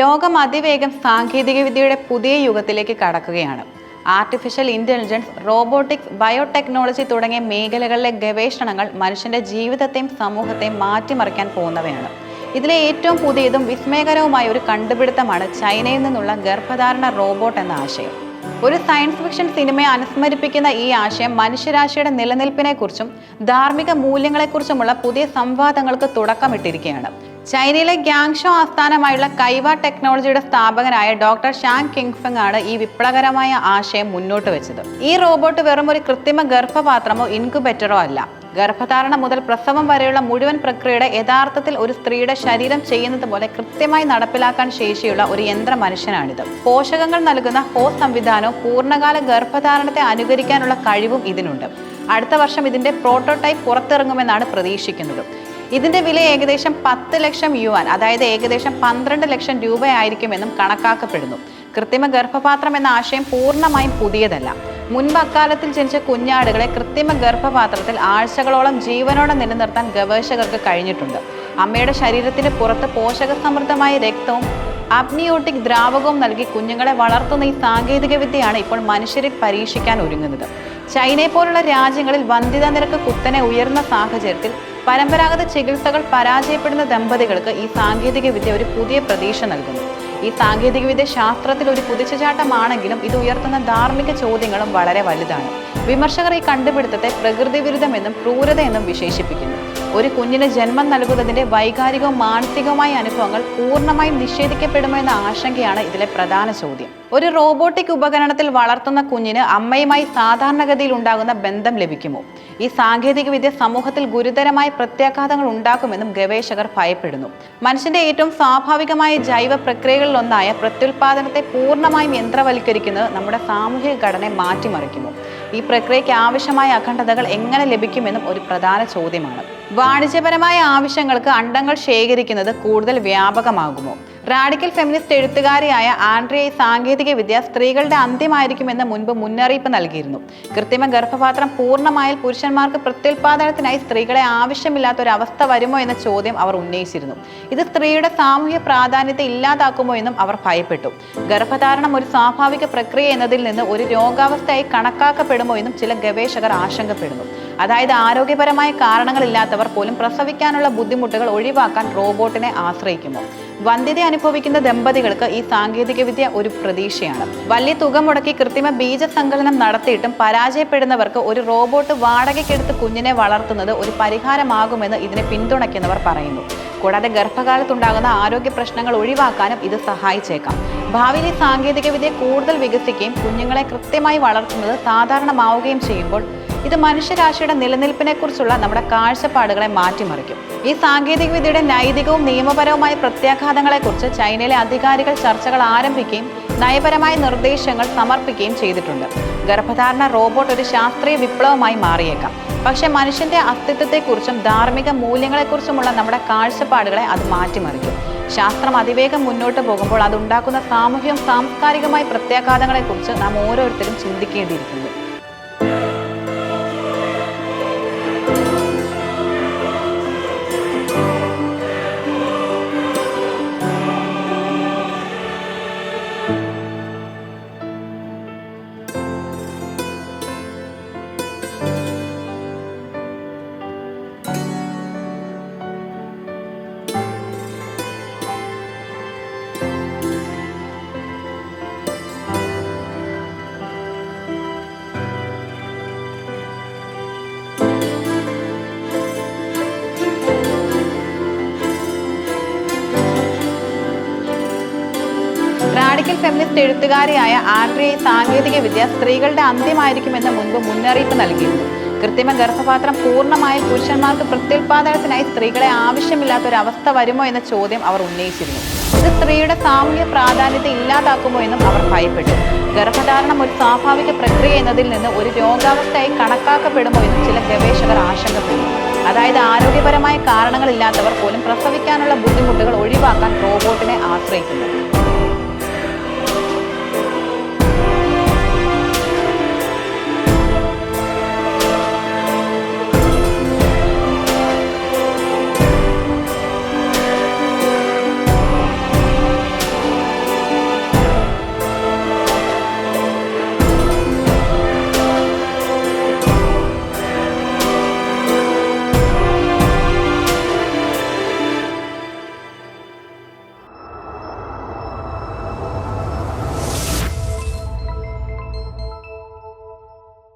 ലോകം അതിവേഗം സാങ്കേതികവിദ്യയുടെ പുതിയ യുഗത്തിലേക്ക് കടക്കുകയാണ്. ആർട്ടിഫിഷ്യൽ ഇന്റലിജൻസ് റോബോട്ടിക്സ് ബയോടെക്നോളജി തുടങ്ങിയ മേഖലകളിലെ ഗവേഷണങ്ങൾ മനുഷ്യന്റെ ജീവിതത്തെയും സമൂഹത്തെയും മാറ്റിമറിക്കാൻ പോകുന്നവയാണ്. ഇതിലെ ഏറ്റവും പുതിയതും വിസ്മയകരവുമായ ഒരു കണ്ടുപിടുത്തമാണ് ചൈനയിൽ നിന്നുള്ള ഗർഭധാരണ റോബോട്ട് എന്ന ആശയം. ഒരു സയൻസ് ഫിക്ഷൻ സിനിമയെ അനുസ്മരിപ്പിക്കുന്ന ഈ ആശയം മനുഷ്യരാശിയുടെ നിലനിൽപ്പിനെക്കുറിച്ചും ധാർമ്മിക മൂല്യങ്ങളെക്കുറിച്ചുമുള്ള പുതിയ സംവാദങ്ങൾക്ക് തുടക്കമിട്ടിരിക്കുകയാണ്. ചൈനയിലെ ഗ്യാങ്ഷോ ആസ്ഥാനമായുള്ള കൈവ ടെക്നോളജിയുടെ സ്ഥാപകനായ ഡോക്ടർ ഷാങ് കിങ്ഫെങ് ആണ് ഈ വിപ്ലവകരമായ ആശയം മുന്നോട്ട് വെച്ചത്. ഈ റോബോട്ട് വെറും ഒരു കൃത്രിമ ഗർഭപാത്രമോ ഇൻക്യുബേറ്ററോ അല്ല. ഗർഭധാരണ മുതൽ പ്രസവം വരെയുള്ള മുഴുവൻ പ്രക്രിയയുടെ യഥാർത്ഥത്തിൽ ഒരു സ്ത്രീയുടെ ശരീരം ചെയ്യുന്നത് പോലെ കൃത്യമായി നടപ്പിലാക്കാൻ ശേഷിയുള്ള ഒരു യന്ത്ര മനുഷ്യനാണിത്. പോഷകങ്ങൾ നൽകുന്ന ഹോസ് സംവിധാനവും പൂർണകാല ഗർഭധാരണത്തെ അനുകരിക്കാനുള്ള കഴിവും ഇതിനുണ്ട്. അടുത്ത വർഷം ഇതിന്റെ പ്രോട്ടോടൈപ്പ് പുറത്തിറങ്ങുമെന്നാണ് പ്രതീക്ഷിക്കുന്നത്. ഇതിന്റെ വില ഏകദേശം പത്ത് ലക്ഷം യുവാൻ അതായത് ഏകദേശം പന്ത്രണ്ട് ലക്ഷം രൂപയായിരിക്കുമെന്നും കണക്കാക്കപ്പെടുന്നു. കൃത്രിമ ഗർഭപാത്രം എന്ന ആശയം പൂർണമായും പുതിയതല്ല. മുൻപ് അക്കാലത്തിൽ ജനിച്ച കുഞ്ഞാടുകളെ കൃത്രിമ ഗർഭപാത്രത്തിൽ ആഴ്ചകളോളം ജീവനോടെ നിലനിർത്താൻ ഗവേഷകർക്ക് കഴിഞ്ഞിട്ടുണ്ട്. അമ്മയുടെ ശരീരത്തിന് പുറത്ത് പോഷകസമൃദ്ധമായ രക്തവും അബ്നിയോട്ടിക് ദ്രാവകവും നൽകി കുഞ്ഞുങ്ങളെ വളർത്തുന്ന ഈ സാങ്കേതികവിദ്യയാണ് ഇപ്പോൾ മനുഷ്യരിൽ പരീക്ഷിക്കാൻ ഒരുങ്ങുന്നത്. ചൈനയെ പോലുള്ള രാജ്യങ്ങളിൽ വന്ധ്യതാ നിരക്ക് കുത്തനെ ഉയർന്ന സാഹചര്യത്തിൽ പരമ്പരാഗത ചികിത്സകൾ പരാജയപ്പെടുന്ന ദമ്പതികൾക്ക് ഈ സാങ്കേതിക വിദ്യ ഒരു പുതിയ പ്രതീക്ഷ നൽകുന്നു. ഈ സാങ്കേതികവിദ്യ ശാസ്ത്രത്തിൽ ഒരു കുതിച്ചുചാട്ടമാണെങ്കിലും ഇത് ഉയർത്തുന്ന ധാർമ്മിക ചോദ്യങ്ങളും വളരെ വലുതാണ്. വിമർശകർ ഈ കണ്ടുപിടുത്തത്തെ പ്രകൃതി വിരുദ്ധമെന്നും ക്രൂരതയെന്നും വിശേഷിപ്പിക്കുന്നു. ഒരു കുഞ്ഞിന് ജന്മം നൽകുന്നതിന്റെ വൈകാരികവും മാനസികവുമായ അനുഭവങ്ങൾ പൂർണമായും നിഷേധിക്കപ്പെടുമോ എന്ന ആശങ്കയാണ് ഇതിലെ പ്രധാന ചോദ്യം. ഒരു റോബോട്ടിക് ഉപകരണത്തിൽ വളർത്തുന്ന കുഞ്ഞിന് അമ്മയുമായി സാധാരണഗതിയിൽ ഉണ്ടാകുന്ന ബന്ധം ലഭിക്കുമോ? ഈ സാങ്കേതിക വിദ്യ സമൂഹത്തിൽ ഗുരുതരമായ പ്രത്യാഘാതങ്ങൾ ഉണ്ടാക്കുമെന്നും ഗവേഷകർ ഭയപ്പെടുന്നു. മനുഷ്യന്റെ ഏറ്റവും സ്വാഭാവികമായ ജൈവ പ്രക്രിയകളിലൊന്നായ പ്രത്യുൽപാദനത്തെ പൂർണമായും യന്ത്രവൽക്കരിക്കുന്നത് നമ്മുടെ സാമൂഹിക ഘടനയെ മാറ്റിമറിക്കുമോ ഈ പ്രക്രിയയ്ക്ക് ആവശ്യമായ അഖണ്ഡതകൾ എങ്ങനെ ലഭിക്കുമെന്നും ഒരു പ്രധാന ചോദ്യമാണ്. വാണിജ്യപരമായ ആവശ്യങ്ങൾക്ക് അണ്ടങ്ങൾ ശേഖരിക്കുന്നത് കൂടുതൽ വ്യാപകമാകുമോ? റാഡിക്കൽ ഫെമിനിസ്റ്റ് എഴുത്തുകാരിയായ ആൻഡ്രിയ സാങ്കേതിക വിദ്യ സ്ത്രീകളുടെ അന്ത്യമായിരിക്കുമെന്ന് മുൻപ് മുന്നറിയിപ്പ് നൽകിയിരുന്നു. കൃത്രിമ ഗർഭപാത്രം പൂർണമായാൽ പുരുഷന്മാർക്ക് പ്രത്യുൽപാദനത്തിനായി സ്ത്രീകളെ ആവശ്യമില്ലാത്ത ഒരു അവസ്ഥ വരുമോ എന്ന ചോദ്യം അവർ ഉന്നയിച്ചിരുന്നു. ഇത് സ്ത്രീയുടെ സാമൂഹ്യ പ്രാധാന്യത്തെ ഇല്ലാതാക്കുമോ എന്നും അവർ ഭയപ്പെട്ടു. ഗർഭധാരണം ഒരു സ്വാഭാവിക പ്രക്രിയ എന്നതിൽ നിന്ന് ഒരു രോഗാവസ്ഥയായി കണക്കാക്കപ്പെടുമോ എന്നും ചില ഗവേഷകർ ആശങ്കപ്പെടുന്നു. അതായത് ആരോഗ്യപരമായ കാരണങ്ങളില്ലാത്തവർ പോലും പ്രസവിക്കാനുള്ള ബുദ്ധിമുട്ടുകൾ ഒഴിവാക്കാൻ റോബോട്ടിനെ ആശ്രയിക്കുമോ? വന്ധ്യത അനുഭവിക്കുന്ന ദമ്പതികൾക്ക് ഈ സാങ്കേതികവിദ്യ ഒരു പ്രതീക്ഷയാണ്. വലിയ തുക മുടക്കി കൃത്രിമ ബീജസങ്കലനം നടത്തിയിട്ടും പരാജയപ്പെടുന്നവർക്ക് ഒരു റോബോട്ട് വാടകയ്ക്കെടുത്ത് കുഞ്ഞിനെ വളർത്തുന്നത് ഒരു പരിഹാരമാകുമെന്ന് ഇതിനെ പിന്തുണയ്ക്കുന്നവർ പറയുന്നു. കൂടാതെ ഗർഭകാലത്തുണ്ടാകുന്ന ആരോഗ്യ പ്രശ്നങ്ങൾ ഒഴിവാക്കാനും ഇത് സഹായിച്ചേക്കാം. ഭാവിയിൽ സാങ്കേതികവിദ്യ കൂടുതൽ വികസിക്കുകയും കുഞ്ഞുങ്ങളെ കൃത്യമായി വളർത്തുന്നത് സാധാരണമാവുകയും ചെയ്യുമ്പോൾ ഇത് മനുഷ്യരാശിയുടെ നിലനിൽപ്പിനെക്കുറിച്ചുള്ള നമ്മുടെ കാഴ്ചപ്പാടുകളെ മാറ്റിമറിക്കും. ഈ സാങ്കേതികവിദ്യയുടെ നൈതികവും നിയമപരവുമായ പ്രത്യാഘാതങ്ങളെക്കുറിച്ച് ചൈനയിലെ അധികാരികൾ ചർച്ചകൾ ആരംഭിക്കുകയും നയപരമായ നിർദ്ദേശങ്ങൾ സമർപ്പിക്കുകയും ചെയ്തിട്ടുണ്ട്. ഗർഭധാരണ റോബോട്ട് ഒരു ശാസ്ത്രീയ വിപ്ലവമായി മാറിയേക്കാം. പക്ഷേ മനുഷ്യന്റെ അസ്തിത്വത്തെക്കുറിച്ചും ധാർമ്മിക മൂല്യങ്ങളെക്കുറിച്ചുമുള്ള നമ്മുടെ കാഴ്ചപ്പാടുകളെ അത് മാറ്റിമറിക്കും. ശാസ്ത്രം അതിവേഗം മുന്നോട്ട് പോകുമ്പോൾ അതുണ്ടാക്കുന്ന സാമൂഹ്യവും സാംസ്കാരികമായ പ്രത്യാഘാതങ്ങളെക്കുറിച്ച് നാം ഓരോരുത്തരും ചിന്തിക്കേണ്ടിയിരിക്കുന്നു. റാഡിക്കൽ ഫെമിനിസ്റ്റ് എഴുത്തുകാരിയായ ആൻഡ്രിയ സാങ്കേതിക വിദ്യ സ്ത്രീകളുടെ അന്ത്യമായിരിക്കുമെന്ന് മുൻപ് മുന്നറിയിപ്പ് നൽകിയിരുന്നു. കൃത്രിമ ഗർഭപാത്രം പൂർണമായും പുരുഷന്മാർക്ക് പ്രത്യുൽപാദനത്തിനായി സ്ത്രീകളെ ആവശ്യമില്ലാത്ത ഒരു അവസ്ഥ വരുമോ എന്ന ചോദ്യം അവർ ഉന്നയിച്ചിരുന്നു. ഇത് സ്ത്രീയുടെ സാമൂഹ്യ പ്രാധാന്യത്തെ ഇല്ലാതാക്കുമോ എന്നും അവർ ഭയപ്പെട്ടു. ഗർഭധാരണം ഒരു സ്വാഭാവിക പ്രക്രിയ എന്നതിൽ നിന്ന് ഒരു രോഗാവസ്ഥയായി കണക്കാക്കപ്പെടുമോ എന്നും ചില ഗവേഷകർ ആശങ്കപ്പെടുന്നു അതായത് ആരോഗ്യപരമായ കാരണങ്ങളില്ലാത്തവർ പോലും പ്രസവിക്കാനുള്ള ബുദ്ധിമുട്ടുകൾ ഒഴിവാക്കാൻ റോബോട്ടിനെ ആശ്രയിക്കുന്നു.